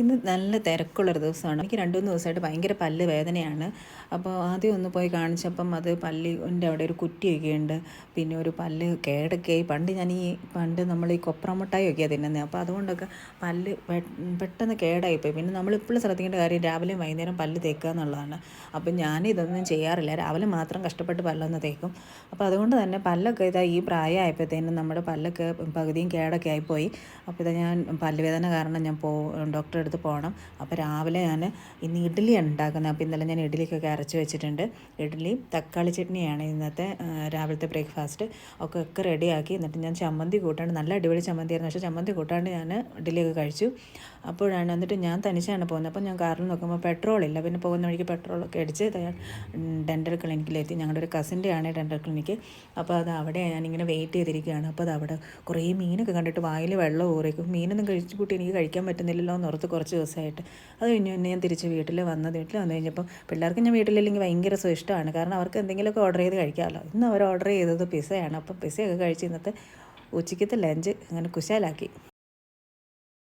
ഇന്ന് നല്ല തിരക്കുള്ളൊരു ദിവസമാണ്. എനിക്ക് രണ്ട് മൂന്ന് ദിവസമായിട്ട് ഭയങ്കര പല്ല് വേദനയാണ്. അപ്പോൾ ആദ്യം ഒന്ന് പോയി കാണിച്ചപ്പം അത് പല്ലിന്റെ അവിടെ ഒരു കുറ്റിയൊക്കെ ഉണ്ട്. പിന്നെ ഒരു പല്ല് കേടൊക്കെയായി പണ്ട് ഞാൻ ഈ പണ്ട് നമ്മൾ ഈ കൊപ്രമുട്ടായൊക്കെയാണ് തിന്നുന്നത് അപ്പോൾ അതുകൊണ്ടൊക്കെ പല്ല് പെട്ടെന്ന് കേടായിപ്പോയി. പിന്നെ നമ്മൾ ഇപ്പോഴും ശ്രദ്ധിക്കേണ്ട കാര്യം രാവിലെയും വൈകുന്നേരം പല്ല് തേക്കുക എന്നുള്ളതാണ്. അപ്പം ഞാൻ ഇതൊന്നും ചെയ്യാറില്ല. രാവിലെ മാത്രം കഷ്ടപ്പെട്ട് പല്ലൊന്ന് തേക്കും. അപ്പോൾ അതുകൊണ്ട് തന്നെ പല്ലൊക്കെ ഇതാ ഈ പ്രായമായപ്പോഴത്തേനും നമ്മുടെ പല്ലൊക്കെ പകുതിയും കേടൊക്കെ ആയിപ്പോയി. അപ്പോൾ ഇതാ ഞാൻ പല്ലുവേദന കാരണം ഞാൻ പോ ഡോക്ടറെ അടുത്ത് പോകണം. അപ്പോൾ രാവിലെ ഞാൻ ഇന്ന് ഇഡ്ഡലി ഉണ്ടാക്കുന്നത്. അപ്പോൾ ഇന്നലെ ഞാൻ ഇഡ്ഡലിക്കൊക്കെ അരച്ച് വെച്ചിട്ടുണ്ട്. ഇഡ്ഡലി തക്കാളി ചട്നിയാണ് ഇന്നത്തെ രാവിലത്തെ ബ്രേക്ക്ഫാസ്റ്റ് ഒക്കെ ഒക്കെ റെഡിയാക്കി എന്നിട്ട് ഞാൻ ചമ്മന്തി കൂട്ടാണ്ട് നല്ല അടിപൊളി ചമ്മന്തിയായിരുന്നു. പക്ഷേ ചമ്മന്തി കൂട്ടാണ്ട് ഞാൻ ഇഡ്ഡലിയൊക്കെ കഴിച്ചു. അപ്പോഴാണ് എന്നിട്ട് ഞാൻ തനിച്ചാണ് പോകുന്നത്. അപ്പോൾ ഞാൻ കാറിൽ നോക്കുമ്പോൾ പെട്രോൾ ഇല്ല. പിന്നെ പോകുന്ന വഴിക്ക് പെട്രോളൊക്കെ അടിച്ച് ഡെന്റൽ ക്ലിനിക്കിലെത്തി ഞങ്ങളുടെ ഒരു കസിന്റെ ആണ് ഡെന്റൽ ക്ലിനിക്ക് അപ്പോൾ അത് അവിടെ ഞാനിങ്ങനെ വെയിറ്റ് ചെയ്തിരിക്കുകയാണ്. അപ്പോൾ അത് അവിടെ കുറേ മീനൊക്കെ കണ്ടിട്ട് വായിൽ വെള്ളം ഊറിക്കും മീനൊന്നും കഴിച്ചു കൂട്ടി എനിക്ക് കഴിക്കാൻ പറ്റുന്നില്ലല്ലോ എന്ന് ഓർത്ത് കുറച്ച് ദിവസമായിട്ട്. അത് കഴിഞ്ഞ് പിന്നെ ഞാൻ തിരിച്ച് വീട്ടിൽ വന്നത് വീട്ടിൽ വന്നു കഴിഞ്ഞപ്പം പിള്ളേർക്ക് ഞാൻ വീട്ടിലില്ലെങ്കിൽ ഭയങ്കര സുഷ്ടമാണ് കാരണം അവർക്ക് എന്തെങ്കിലുമൊക്കെ ഓർഡർ ചെയ്ത് കഴിക്കാമല്ലോ. ഇന്ന് അവർ ഓർഡർ ചെയ്തത് പിസയാണ് അപ്പം പിസയൊക്കെ കഴിച്ച് ഇന്നത്തെ ഉച്ചയ്ക്കത്തെ ലഞ്ച് അങ്ങനെ കുശാലാക്കി.